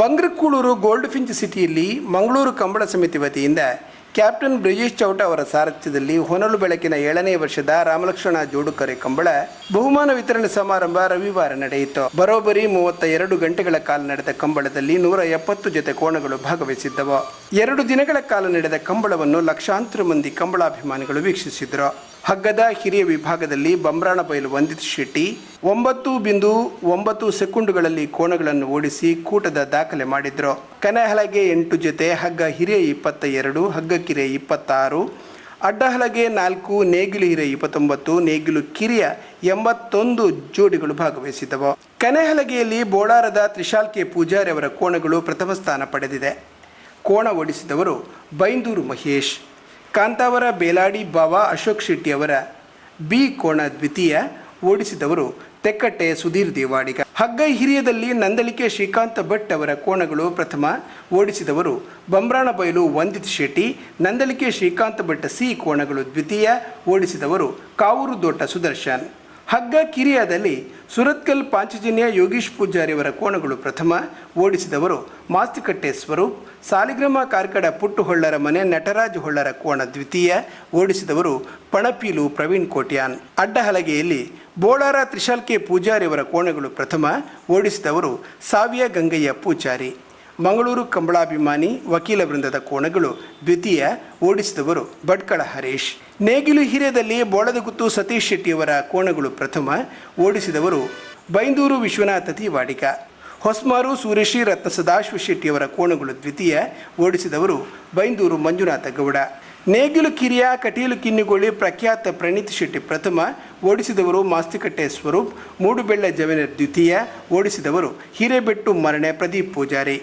Bangrakuloor gold Finch ಸಿಟಿಯಲ್ಲಿ ಮಂಗಳೂರು ಕಂಬಳ ಸಮಿತಿ ವತಿಯಿಂದ ಕ್ಯಾಪ್ಟನ್ ಬ್ರಿಜೇಶ್ ಚೌಟ ಅವರ ಸಾರಥ್ಯದಲ್ಲಿ ಹೊನಲು ಬೆಳಕಿನ ಏಳನೇ ವರ್ಷದ ರಾಮಲಕ್ಷ್ಮಣ ಜೋಡುಕರೆ ಕಂಬಳ ಬಹುಮಾನ ವಿತರಣೆ ಸಮಾರಂಭ ರವಿವಾರ ನಡೆಯಿತು. ಬರೋಬರಿ ಮೂವತ್ತ ಎರಡು ಗಂಟೆಗಳ ಕಾಲ ನಡೆದ ಕಂಬಳದಲ್ಲಿ ನೂರ ಎಪ್ಪತ್ತು ಜೊತೆ ಕೋಣಗಳು ಭಾಗವಹಿಸಿದ್ದವು. ಎರಡು ದಿನಗಳ ಕಾಲ ನಡೆದ ಕಂಬಳವನ್ನು ಲಕ್ಷಾಂತರ ಮಂದಿ ಕಂಬಳಾಭಿಮಾನಿಗಳು ವೀಕ್ಷಿಸಿದರು. ಹಗ್ಗದ ಹಿರಿಯ ವಿಭಾಗದಲ್ಲಿ ಬಂಬ್ರಾಣ ಬಯಲು ವಂದಿತ್ ಶೆಟ್ಟಿ, ಒಂಬತ್ತು ಬಿಂದು ಒಂಬತ್ತು ಸೆಕೆಂಡುಗಳಲ್ಲಿ ಕೋಣಗಳನ್ನು ಓಡಿಸಿ ಕೂಟದ ದಾಖಲೆ ಮಾಡಿದ್ರು. ಕನಹಲಗೆ ಎಂಟು ಜೊತೆ ಹಗ್ಗ ಹಿರಿಯ ಇಪ್ಪತ್ತ ಎರಡು ಹಗ್ಗ ಕಿರಿಯ ಇಪ್ಪತ್ತಾರು, ಅಡ್ಡಹಲಗೆ ನಾಲ್ಕು, ನೇಗಿಲು ಹಿರಿಯ ಇಪ್ಪತ್ತೊಂಬತ್ತು, ನೇಗಿಲು ಕಿರಿಯ ಎಂಬತ್ತೊಂದು ಜೋಡಿಗಳು ಭಾಗವಹಿಸಿದವು. ಕನೆಹಲಗೆಯಲ್ಲಿ ಬೋಳಾರದ ತ್ರಿಶಾಲ್ ಕೆ ಪೂಜಾರಿ ಅವರ ಕೋಣಗಳು ಪ್ರಥಮ ಸ್ಥಾನ ಪಡೆದಿದೆ. ಕೋಣ ಓಡಿಸಿದವರು ಬೈಂದೂರು ಮಹೇಶ್. ಕಾಂತಾವರ ಬೇಲಾಡಿ ಬಾವ ಅಶೋಕ್ ಶೆಟ್ಟಿಯವರ ಬಿ ಕೋಣ ದ್ವಿತೀಯ ಓಡಿಸಿದವರು ತೆಕ್ಕಟ್ಟೆ ಸುಧೀರ್ ದೇವಾಡಿಗ. ಹಗ್ಗ ಹಿರಿಯದಲ್ಲಿ ನಂದಳಿಕೆ ಶ್ರೀಕಾಂತ ಭಟ್ ಅವರ ಕೋಣಗಳು ಪ್ರಥಮ ಓಡಿಸಿದವರು ಬಯಲು ವಂದಿತ್ ಶೆಟ್ಟಿ ನಂದಳಿಕೆ ಶ್ರೀಕಾಂತ ಭಟ್ ಸಿ ಕೋಣಗಳು ದ್ವಿತೀಯ ಓಡಿಸಿದವರು ಕಾವೂರು ದೋಟ ಸುದರ್ಶನ್. ಹಗ್ಗ ಕಿರಿಯದಲ್ಲಿ ಸುರತ್ಕಲ್ ಪಾಂಚಜನ್ಯ ಯೋಗೀಶ್ ಪೂಜಾರಿಯವರ ಕೋಣಗಳು ಪ್ರಥಮ ಓಡಿಸಿದವರು ಮಾಸ್ತಿಕಟ್ಟೆ ಸ್ವರೂಪ್ ಸಾಲಿಗ್ರಾಮ ಕಾರ್ಕಡ ಪುಟ್ಟು ಹೊಳ್ಳರ ಮನೆ ನಟರಾಜ್ ಹೊಳ್ಳರ ಕೋಣ ದ್ವಿತೀಯ ಓಡಿಸಿದವರು ಪಣಪೀಲು ಪ್ರವೀಣ್ ಕೋಟ್ಯಾನ್. ಅಡ್ಡಹಲಗೆಯಲ್ಲಿ ಬೋಳಾರ ತ್ರಿಶಾಲ್ಕೆ ಪೂಜಾರಿಯವರ ಕೋಣಗಳು ಪ್ರಥಮ ಓಡಿಸಿದವರು ಸಾವಿಯ ಗಂಗಯ್ಯ ಪೂಜಾರಿ. ಮಂಗಳೂರು ಕಂಬಳಾಭಿಮಾನಿ ವಕೀಲ ವೃಂದದ ಕೋಣಗಳು ದ್ವಿತೀಯ ಓಡಿಸಿದವರು ಭಟ್ಕಳ ಹರೀಶ್. ನೇಗಿಲು ಹಿರಿಯದಲ್ಲಿ ಬೋಳದಗುತ್ತು ಸತೀಶ್ ಶೆಟ್ಟಿಯವರ ಕೋಣಗಳು ಪ್ರಥಮ ಓಡಿಸಿದವರು ಬೈಂದೂರು ವಿಶ್ವನಾಥ ತಿವಾಡಿಗ. ಹೊಸ್ಮಾರು ಸೂರ್ಯಶ್ರೀ ರತ್ನ ಸದಾಶಿವ ಶೆಟ್ಟಿಯವರ ಕೋಣಗಳು ದ್ವಿತೀಯ ಓಡಿಸಿದವರು ಬೈಂದೂರು ಮಂಜುನಾಥ ಗೌಡ. ನೇಗಿಲು ಕಿರಿಯ, ಕಟೀಲು ಕಿನ್ನಿಗೋಳಿ ಪ್ರಖ್ಯಾತ ಪ್ರಣೀತ್ ಶೆಟ್ಟಿ ಪ್ರಥಮ ಓಡಿಸಿದವರು ಮಾಸ್ತಿಕಟ್ಟೆ ಸ್ವರೂಪ್. ಮೂಡುಬೆಳ್ಳ ಜವೆನರ್ ದ್ವಿತೀಯ ಓಡಿಸಿದವರು ಹಿರೇಬೆಟ್ಟು ಮರಣೆ ಪ್ರದೀಪ್ ಪೂಜಾರಿ.